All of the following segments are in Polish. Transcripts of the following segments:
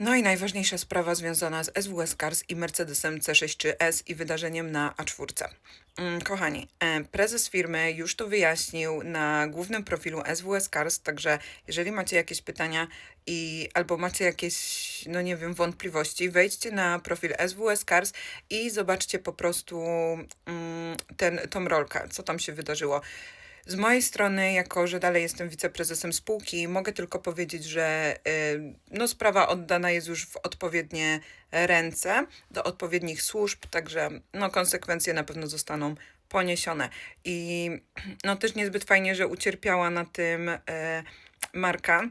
No i najważniejsza sprawa związana z SWS Cars i Mercedesem C63S i wydarzeniem na A4. Mm, Kochani, e, prezes firmy już to wyjaśnił na głównym profilu SWS Cars, także jeżeli macie jakieś pytania i albo macie jakieś, no nie wiem, wątpliwości, wejdźcie na profil SWS Cars i zobaczcie po prostu mm, ten, tą rolkę, co tam się wydarzyło. Z mojej strony, jako że dalej jestem wiceprezesem spółki, mogę tylko powiedzieć, że y, no, sprawa oddana jest już w odpowiednie ręce do odpowiednich służb, także no, konsekwencje na pewno zostaną poniesione. I no, też niezbyt fajnie, że ucierpiała na tym y, marka.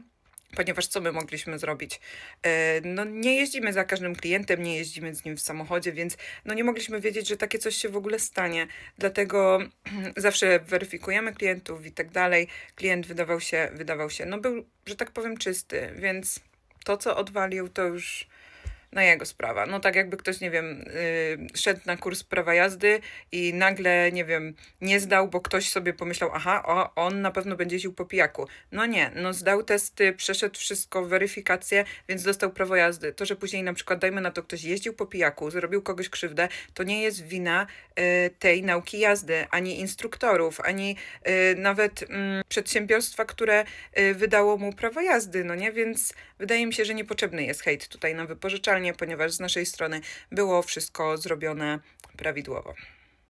Ponieważ co my mogliśmy zrobić? E, No nie jeździmy za każdym klientem, nie jeździmy z nim w samochodzie, więc no nie mogliśmy wiedzieć, że takie coś się w ogóle stanie. Dlatego zawsze weryfikujemy klientów i tak dalej. Klient wydawał się, wydawał się, no był, że tak powiem, czysty, więc to, co odwalił, to już no jego sprawa. No tak jakby ktoś, nie wiem, yy, szedł na kurs prawa jazdy i nagle, nie wiem, nie zdał, bo ktoś sobie pomyślał, aha, o, on na pewno będzie jeździł po pijaku. No nie, no zdał testy, przeszedł wszystko, weryfikację, więc dostał prawo jazdy. To, że później na przykład, dajmy na to, ktoś jeździł po pijaku, zrobił kogoś krzywdę, to nie jest wina yy, tej nauki jazdy, ani instruktorów, ani yy, nawet mm, przedsiębiorstwa, które yy, wydało mu prawo jazdy, no nie? Więc wydaje mi się, że niepotrzebny jest hejt tutaj na ponieważ z naszej strony było wszystko zrobione prawidłowo.